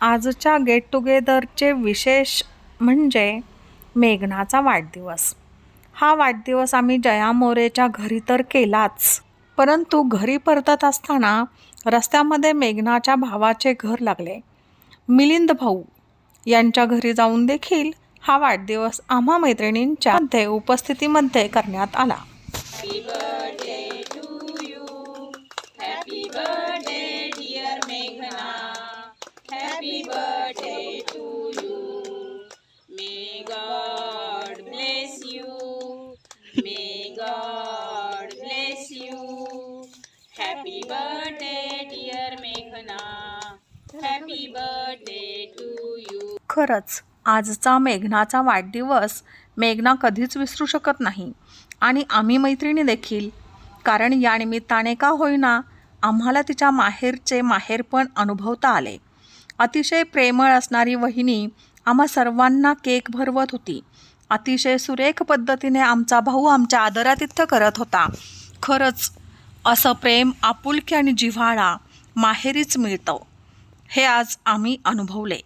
आजच्या गेट टुगेदरचे विशेष म्हणजे मेघनाचा वाढदिवस. हा वाढदिवस आम्ही जया मोरेच्या घरी तर केलाच परंतु घरी परतत असताना रस्त्यामध्ये मेघनाच्या भावाचे घर लागले. मिलिंद भाऊ यांच्या घरी जाऊन देखील हा वाढदिवस आम्हा मैत्रिणींच्या मध्ये उपस्थितीमध्ये करण्यात आला. May God bless you. May God bless you. Happy birthday, dear Meghna. Happy birthday to you. खरंच आजचा मेघनाचा वाढदिवस मेघना कधीच विसरू शकत नाही आणि आम्ही मैत्रिणी देखील कारण या निमित्ताने का होईना आम्हाला तिच्या माहेरचे माहेरपण अनुभवता आले अतिशय प्रेमळ असणारी वहिनी आम्हा सर्वांना केक भरवत होती. अतिशय सुरेख पद्धतीने आमचा भाऊ आमच्या आदरातिथ्य करत होता. खरंच असं प्रेम आपुलकी आणि जिव्हाळा माहेरीच मिळतं. हे आज आम्ही अनुभवले.